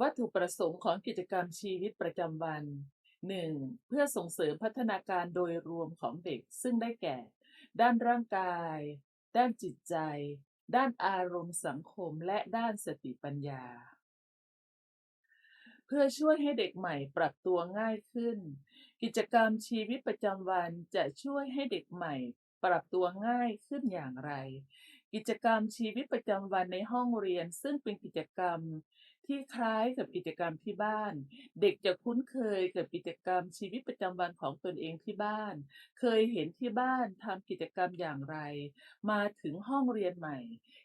วัตถุประสงค์ของกิจกรรมชีวิตประจำวัน 1. เพื่อส่งเสริมพัฒนาการโดยรวมของเด็ก ซึ่งได้แก่ ด้านร่างกาย ด้านจิตใจ ด้านอารมณ์สังคม และด้านสติปัญญา เพื่อช่วยให้เด็กใหม่ปรับตัวง่ายขึ้น กิจกรรมชีวิตประจำวันจะช่วยให้เด็กใหม่ปรับตัวง่ายขึ้นอย่างไร กิจกรรมชีวิตประจำวันในห้องเรียน ซึ่งเป็นกิจกรรมที่คล้ายกับกิจกรรมที่บ้าน เด็กจะคุ้นเคยกับกิจกรรมชีวิตประจำวันของตนเองที่บ้าน เคยเห็นที่บ้านทำกิจกรรมอย่างไร มาถึงห้องเรียนใหม่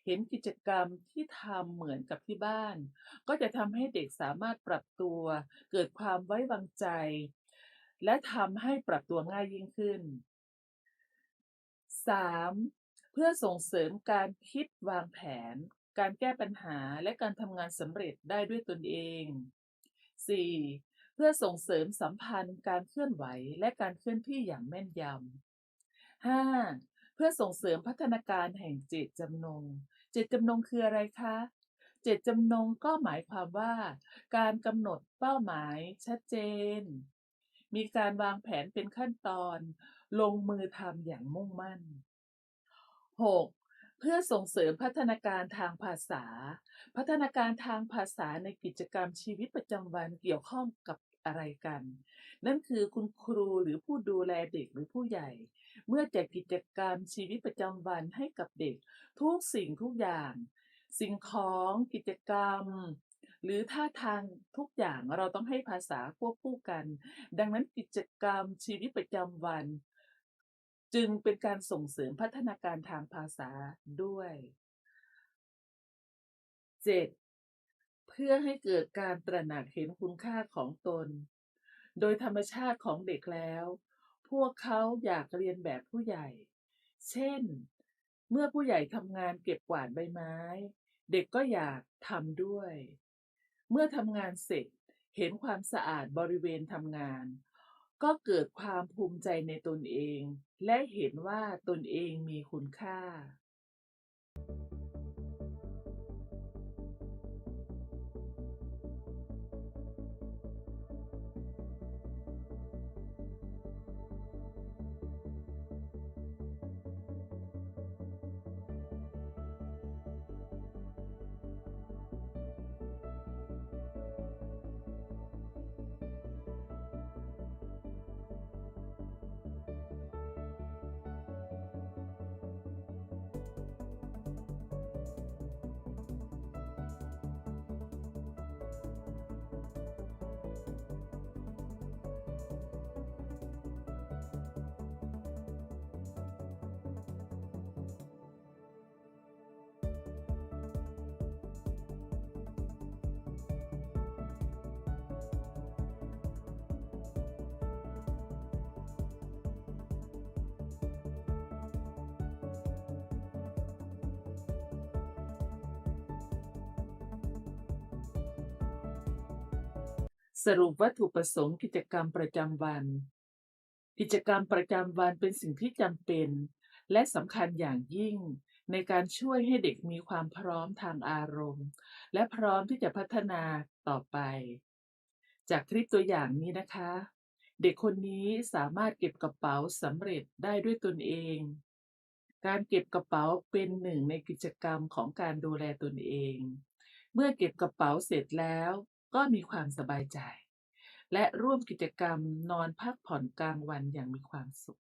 เห็นกิจกรรมที่ทำเหมือนกับที่บ้าน ก็จะทำให้เด็กสามารถปรับตัว เกิดความไว้วางใจ และทำให้ปรับตัวง่ายยิ่งขึ้น 3. เพื่อส่งเสริมการคิดวางแผน การแก้ปัญหาและการทำงานสำเร็จได้ด้วยตนเอง 4. เพื่อส่งเสริมสัมพันธ์การเคลื่อนไหวและการเคลื่อนที่อย่างแม่นยำ 5. เพื่อส่งเสริมพัฒนาการแห่งเจตจำนง เจตจำนงคืออะไรคะ เจตจำนงก็หมายความว่า การกำหนดเป้าหมายชัดเจน มีการวางแผนเป็นขั้นตอน ลงมือทำอย่างมุ่งมั่น 6. เพื่อส่งเสริมพัฒนาการทางภาษา พัฒนาการทางภาษาในกิจกรรมชีวิตประจำวันเกี่ยวข้องกับอะไรกัน นั่นคือคุณครูหรือผู้ดูแลเด็กหรือผู้ใหญ่ เมื่อจัดกิจกรรมชีวิตประจำวันให้กับเด็ก ทุกสิ่งทุกอย่าง สิ่งของกิจกรรม หรือท่าทางทุกอย่างเราต้องให้ภาษาควบคู่กัน ดังนั้นกิจกรรมชีวิตประจำวัน จึงเป็นการส่งเสริมพัฒนาการทางภาษาด้วย 7. เพื่อให้เกิดการตระหนักเห็นคุณค่าของตน โดยธรรมชาติของเด็กแล้ว พวกเขาอยากเรียนแบบผู้ใหญ่ เช่น เมื่อผู้ใหญ่ทำงานเก็บกวาดใบไม้ เด็กก็อยากทำด้วย เมื่อทำงานเสร็จเห็นความสะอาดบริเวณทำงาน ก็เกิดความภูมิใจในตนเอง และเห็นว่าตนเองมีคุณค่า สรุปวัตถุประสงค์กิจกรรมประจำวัน กิจกรรมประจำวันเป็นสิ่งที่จำเป็น และสำคัญอย่างยิ่ง ในการช่วยให้เด็กมีความพร้อมทางอารมณ์ และพร้อมที่จะพัฒนาต่อไป จากคลิปตัวอย่างนี้นะคะ เด็กคนนี้สามารถเก็บกระเป๋าสำเร็จได้ด้วยตนเอง การเก็บกระเป๋าเป็นหนึ่งในกิจกรรมของการดูแลตนเอง เมื่อเก็บกระเป๋าเสร็จแล้ว ก็มีความสบายใจ และร่วมกิจกรรมนอนพักผ่อนกลางวันอย่างมีความสุข